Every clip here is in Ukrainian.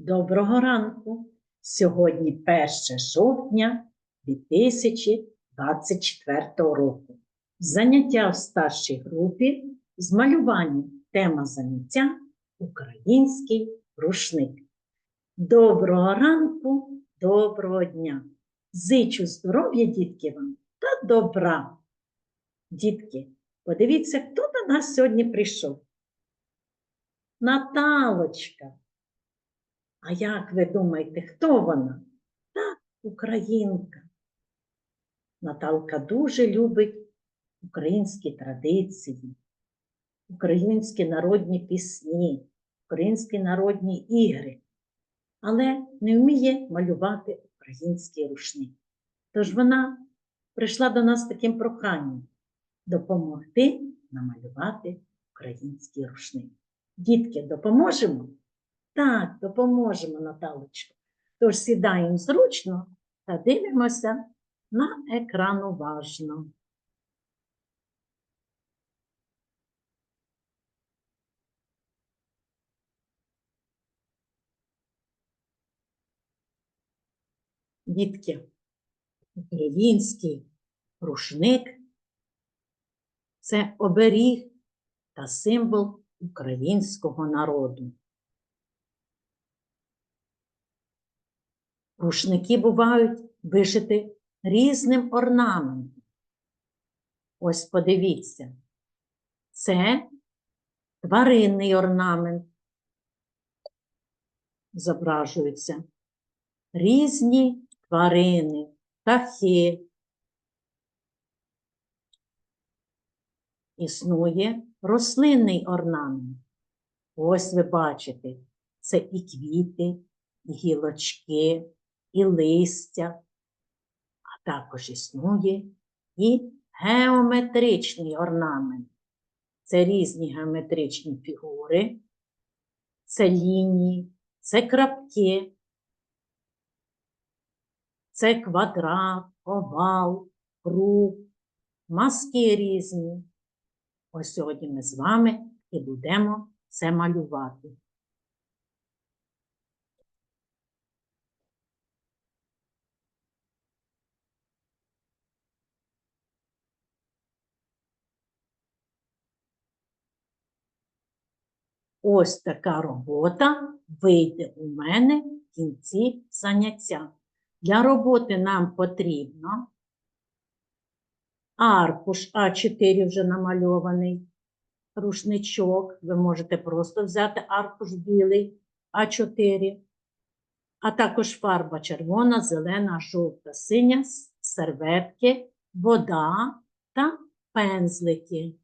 Доброго ранку! Сьогодні 1 жовтня 2024 року. Заняття в старшій групі з малювання. Тема заняття Український рушник. Доброго ранку, доброго дня! Зичу здоров'я, дітки вам та добра. Дітки, подивіться, хто до нас сьогодні прийшов. Наталочка. А як ви думаєте, хто вона? Так, українка. Наталка дуже любить українські традиції, українські народні пісні, українські народні ігри, але не вміє малювати український рушник. Тож вона прийшла до нас з таким проханням допомогти намалювати український рушник. Дітки, допоможемо? Так, допоможемо, Наталочко. Тож сідаємо зручно та дивимося на екран уважно. Дітки, український рушник це оберіг та символ українського народу. Рушники бувають вишиті різним орнаментом. Ось подивіться, це тваринний орнамент. Зображуються різні тварини, птахи. Існує рослинний орнамент. Ось ви бачите, це і квіти, і гілочки, і листя, а також існує і геометричний орнамент. Це різні геометричні фігури, це лінії, це крапки, це квадрат, овал, круг, маски різні. Ось сьогодні ми з вами і будемо це малювати. Ось така робота вийде у мене в кінці заняття. Для роботи нам потрібно аркуш А4 вже намальований, рушничок. Ви можете просто взяти аркуш білий А4, а також фарба червона, зелена, жовта, синя, серветки, вода та пензлики.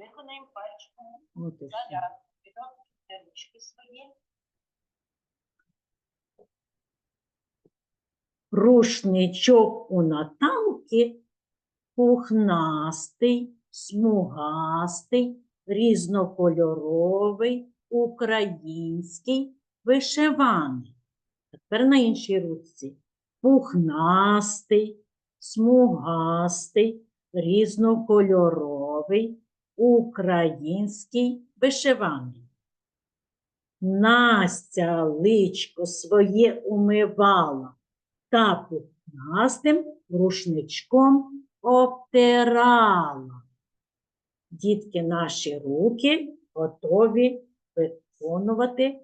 Виконаємо пальчиком От зарядку. Підготуйте ручки свої. Рушничок у Наталки пухнастий, смугастий, різнокольоровий, український, вишиваний. Тепер на іншій ручці. Пухнастий, смугастий, різнокольоровий, український, вишиваний. Настя личко своє умивала та пухнастим рушничком обтирала. Дітки, наші руки готові виконувати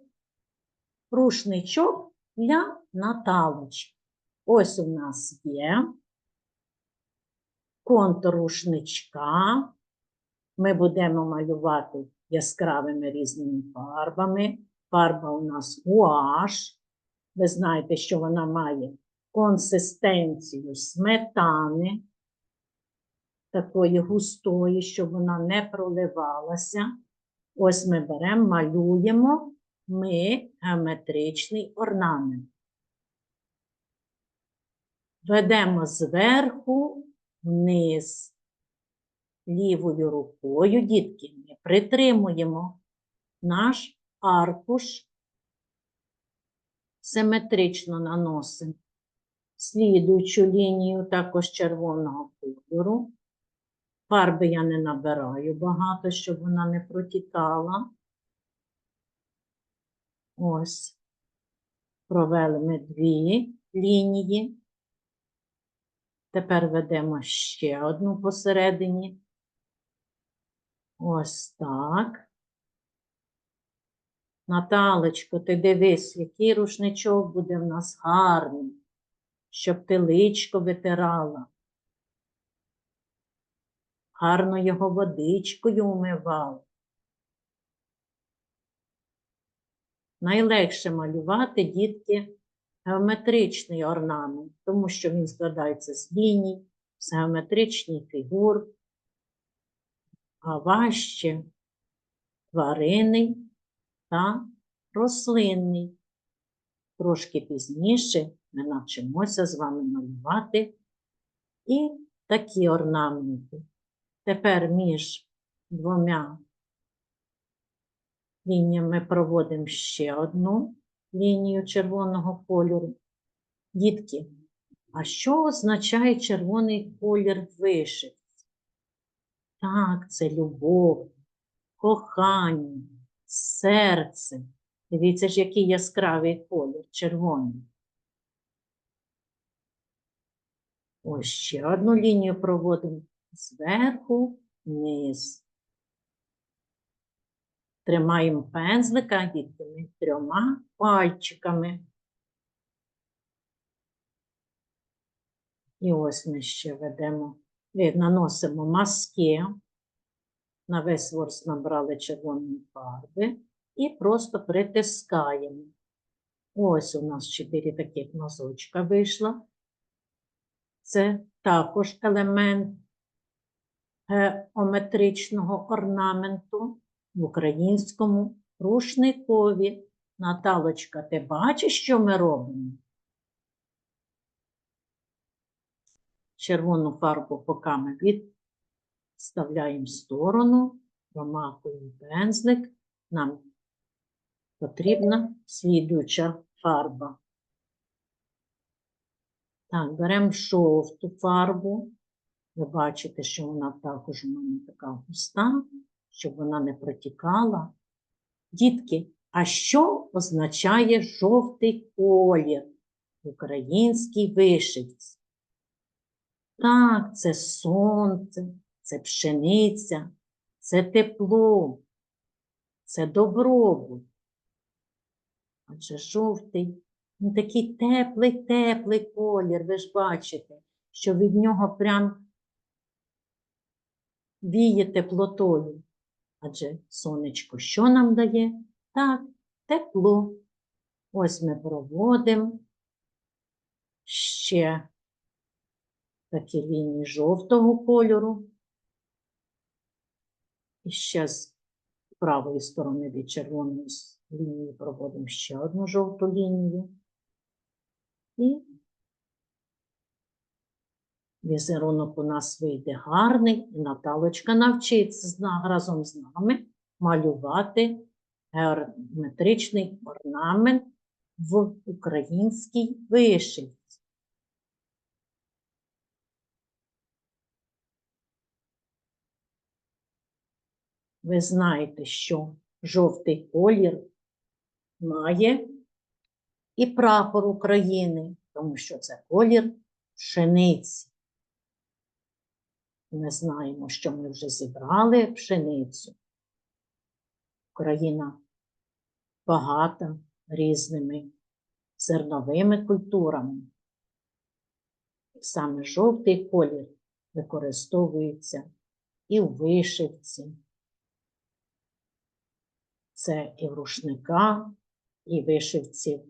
рушничок для Наталочки. Ось у нас є контур рушничка. Ми будемо малювати яскравими різними фарбами. Фарба у нас гуаш. Ви знаєте, що вона має консистенцію сметани, такої густої, щоб вона не проливалася. Ось ми беремо, малюємо ми геометричний орнамент. Ведемо зверху вниз. Лівою рукою, дітки, ми притримуємо наш аркуш, симетрично наносимо слідуючу лінію також червоного кольору. Фарби я не набираю багато, щоб вона не протікала. Ось. Провели ми дві лінії. Тепер ведемо ще одну посередині. Ось так. Наталечко, ти дивись, який рушничок буде в нас гарний, щоб ти личко витирала. Гарно його водичкою умивала. Найлегше малювати дітки геометричний орнамент, тому що він складається з ліній, з геометричних фігур, а важче тваринний та рослинний. Трошки пізніше ми навчимося з вами малювати і такі орнаменти. Тепер між двома лініями проводимо ще одну лінію червоного кольору. Дітки, а що означає червоний колір в вишивці? Так, це любов, кохання, серце. Дивіться ж, який яскравий колір червоний. Ось ще одну лінію проводимо зверху вниз. Тримаємо пензлика дітками трьома пальчиками. І ось ми ще ведемо, наносимо маски. На весь ворс набрали червоної фарби і просто притискаємо. Ось у нас чотири таких носочка вийшло. Це також елемент геометричного орнаменту в українському рушникові. Наталочка, ти бачиш, що ми робимо? Червону фарбу боками відставляємо в сторону, промакуємо пензлик. Нам потрібна слідуюча фарба. Так, беремо жовту фарбу. Ви бачите, що вона також у мене така густа, щоб вона не протікала. Дітки, а що означає жовтий колір в українській вишивці? Так, це сонце, це пшениця, це тепло, це добробут. Адже жовтий, він такий теплий, теплий колір, ви ж бачите, що від нього прям віє теплотою. Адже сонечко що нам дає? Так, тепло. Ось ми проводимо ще такі лінії жовтого кольору. І ще з правої сторони від червоної лінії проводимо ще одну жовту лінію. І візерунок у нас вийде гарний, і Наталочка навчиться разом з нами малювати геометричний орнамент в українській вишивці. Ви знаєте, що жовтий колір має і прапор України, тому що це колір пшениці. Ми знаємо, що ми вже зібрали пшеницю. Україна багата різними зерновими культурами. Саме жовтий колір використовується і в вишивці. Це і в рушниках, і вишивці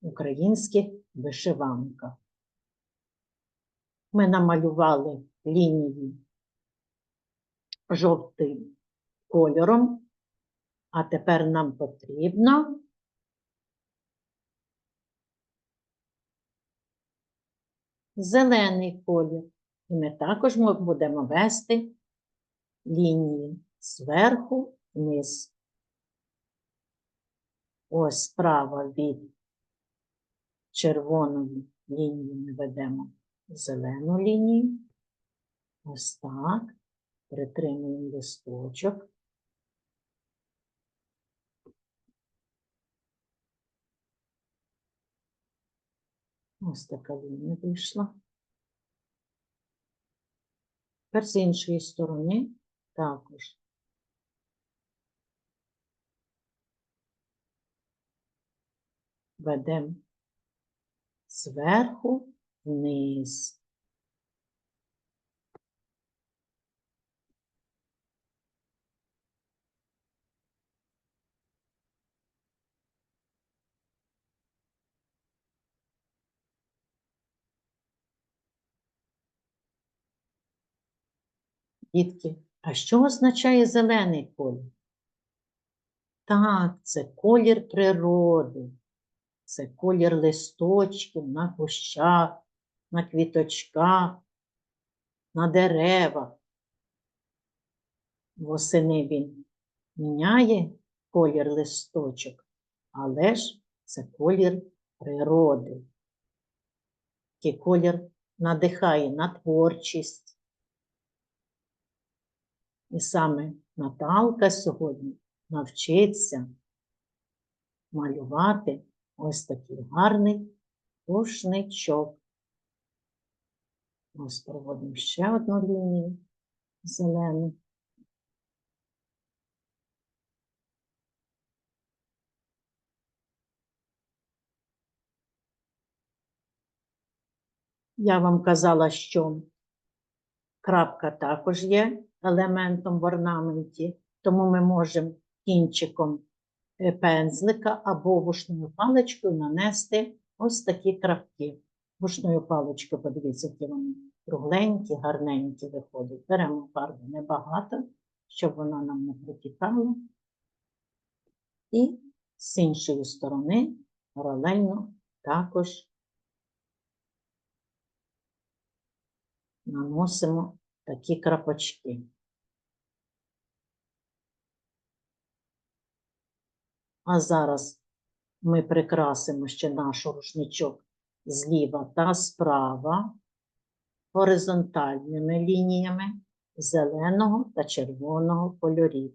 українських вишиванках. Ми намалювали лінії жовтим кольором, а тепер нам потрібно зелений колір. І ми також будемо вести лінії зверху вниз. Ось справа від червоної лінію ми ведемо зелену лінію. Ось так. Притримуємо листочок. Ось така лінія вийшла. Тепер з іншої сторони також. Ведемо зверху вниз. Дітки, а що означає зелений колір? Так, це колір природи, це колір листочків на кущах, на квіточках, на деревах. Восени він міняє колір листочок, але ж це колір природи. Такий колір надихає на творчість. І саме Наталка сьогодні навчиться малювати ось такий гарний рушничок. Ось проводимо ще одну лінію зелену. Я вам казала, що крапка також є елементом в орнаменті, тому ми можемо кінчиком пензлика або вушною паличкою нанести ось такі крапки. Вушною паличкою, подивіться, які вони кругленькі, гарненькі виходять. Беремо фарбу небагато, щоб вона нам не протікала. І з іншої сторони паралельно також наносимо такі крапочки. А зараз ми прикрасимо ще наш рушничок зліва та справа горизонтальними лініями зеленого та червоного кольорів.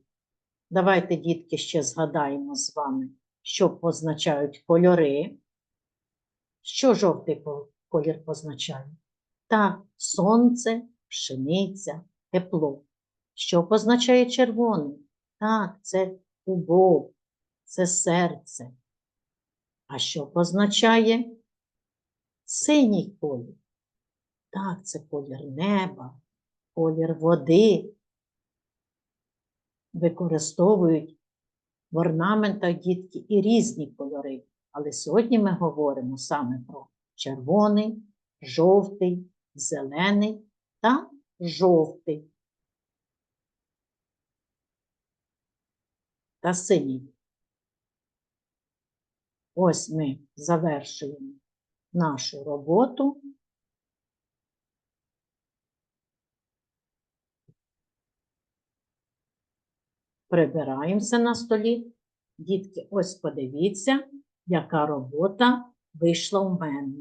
Давайте, дітки, ще згадаємо з вами, що позначають кольори. Що жовтий колір позначає? Так, сонце, пшениця, тепло. Що позначає червоний? Так, це любов, це серце. А що позначає синій колір? Так, це колір неба, колір води. Використовують в орнаментах дітки і різні кольори. Але сьогодні ми говоримо саме про червоний, жовтий, зелений та жовтий та синій. Ось ми завершуємо нашу роботу. Прибираємося на столі. Дітки, ось подивіться, яка робота вийшла у мене.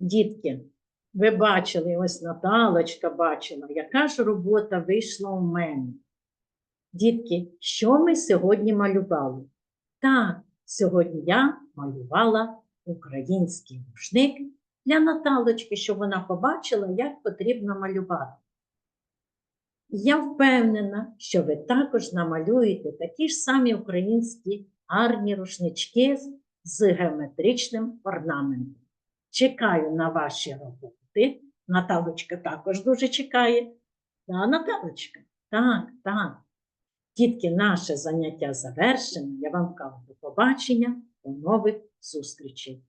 Дітки, ви бачили, ось Наталочка бачила, яка ж робота вийшла у мене. Дітки, що ми сьогодні малювали? Так, сьогодні я малювала український рушник для Наталочки, щоб вона побачила, як потрібно малювати. Я впевнена, що ви також намалюєте такі ж самі українські гарні рушнички з- геометричним орнаментом. Чекаю на ваші роботи. Наталочка також дуже чекає. Да, Наталочка? Так, так. Тільки наше заняття завершено. Я вам кажу до побачення, до нових зустрічей.